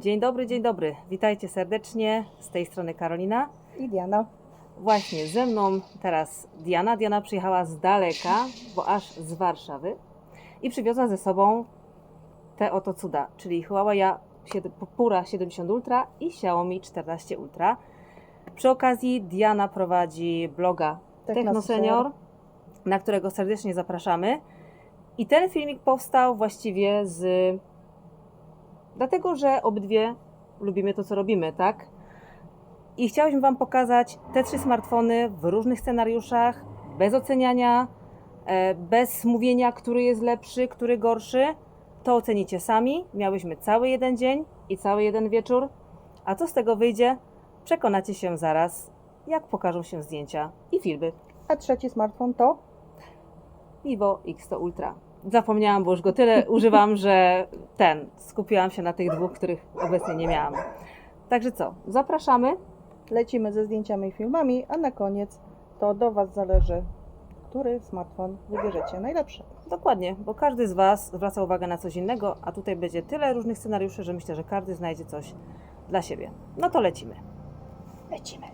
Dzień dobry, dzień dobry. Witajcie serdecznie. Z tej strony Karolina. I Diana. Właśnie ze mną teraz Diana. Diana przyjechała z daleka, bo aż z Warszawy i przywiozła ze sobą te oto cuda, czyli Huawei Pura 70 Ultra i Xiaomi 14 Ultra. Przy okazji Diana prowadzi bloga Techno Senior, na którego serdecznie zapraszamy. I ten filmik powstał właściwie z. Dlatego, że obydwie lubimy to, co robimy, tak? I chciałyśmy Wam pokazać te trzy smartfony w różnych scenariuszach, bez oceniania, e, bez mówienia, który jest lepszy, który gorszy. To ocenicie sami. Miałyśmy cały jeden dzień i cały jeden wieczór. A co z tego wyjdzie, przekonacie się zaraz, jak pokażą się zdjęcia i filmy. A trzeci smartfon to? Vivo X100 Ultra. Zapomniałam, bo już go tyle używam, że ten, skupiłam się na tych dwóch, których obecnie nie miałam. Także co, zapraszamy. Lecimy ze zdjęciami i filmami, a na koniec to do Was zależy, który smartfon wybierzecie najlepszy. Dokładnie, bo każdy z Was zwraca uwagę na coś innego, a tutaj będzie tyle różnych scenariuszy, że myślę, że każdy znajdzie coś dla siebie. No to lecimy. Lecimy.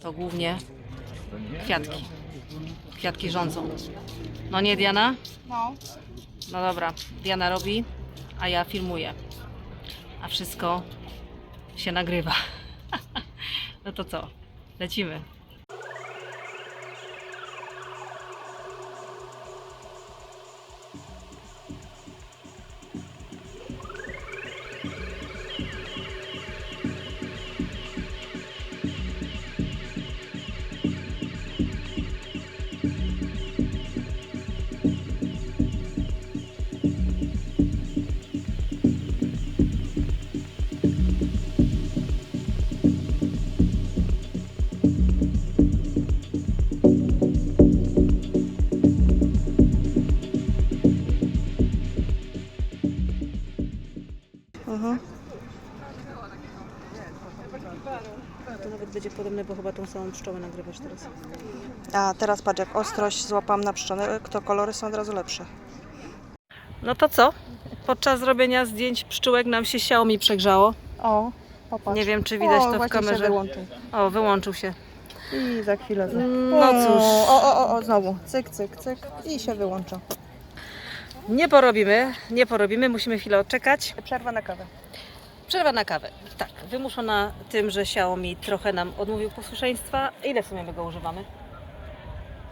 To głównie kwiatki. Kwiatki rządzą. No nie, Diana? No. No dobra, Diana robi, a ja filmuję. A wszystko się nagrywa. No to co? Lecimy. Bo chyba tą samą pszczołę nagrywasz teraz. A teraz patrz, jak ostrość złapałam na pszczołę, to kolory są od razu lepsze. No to co? Podczas zrobienia zdjęć pszczółek nam się Xiaomi przegrzało. O, popatrz. Nie wiem, czy widać o, to w kamerze. Się wyłączył. O, wyłączył się. I za chwilę. Za... No cóż. O, o, o, o, znowu. Cyk, cyk, cyk. I się wyłącza. Nie porobimy, nie porobimy, musimy chwilę odczekać. Przerwa na kawę. Przerwa na kawę. Tak, wymuszona tym, że Xiaomi trochę nam odmówił posłuszeństwa. Ile w sumie my go używamy?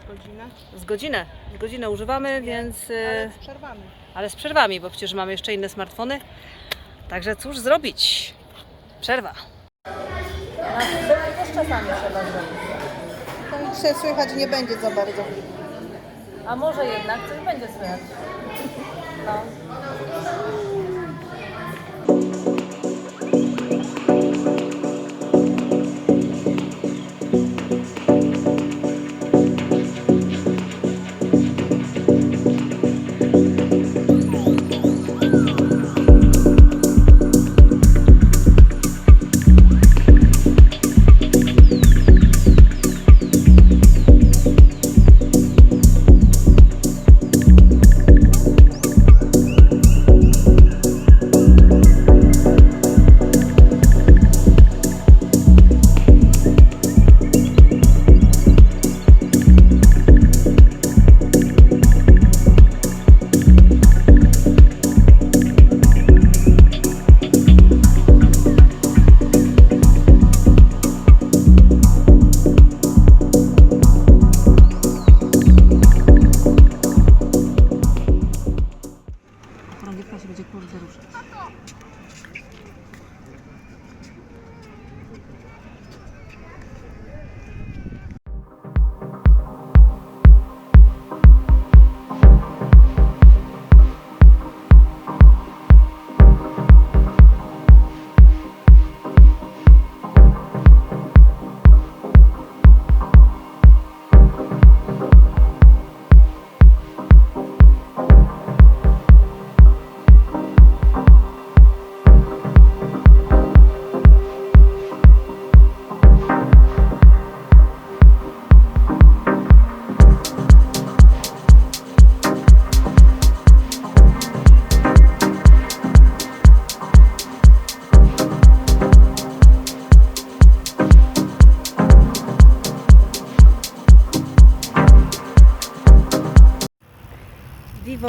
Godzinę. Z godzinę. Z godzinę używamy, więc. e, Ale z przerwami. ale z przerwami, bo przecież mamy jeszcze inne smartfony. Także cóż zrobić? Przerwa. Też czasami trzeba zrobić. I się słychać nie będzie za bardzo. A może jednak coś będzie słychać. No.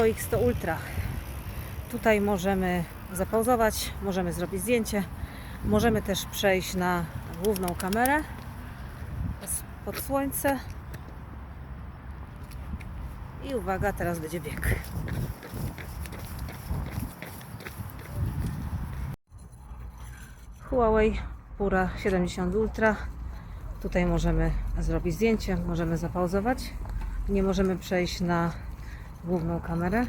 Vivo X100 Ultra. Tutaj możemy zapauzować, możemy zrobić zdjęcie, możemy też przejść na główną kamerę pod słońce. I uwaga, teraz będzie bieg. Huawei Pura 70 Ultra. Tutaj możemy zrobić zdjęcie, możemy zapauzować. Nie możemy przejść na główną kamerę.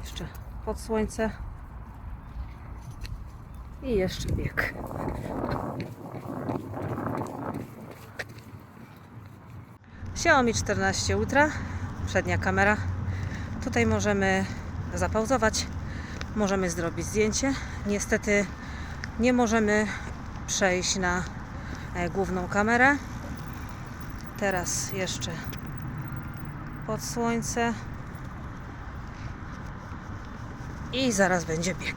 Jeszcze pod słońce. I jeszcze bieg. Xiaomi 14 Ultra, przednia kamera. Tutaj możemy zapauzować, możemy zrobić zdjęcie. Niestety nie możemy przejść na e, główną kamerę. Teraz jeszcze pod słońce i zaraz będzie bieg.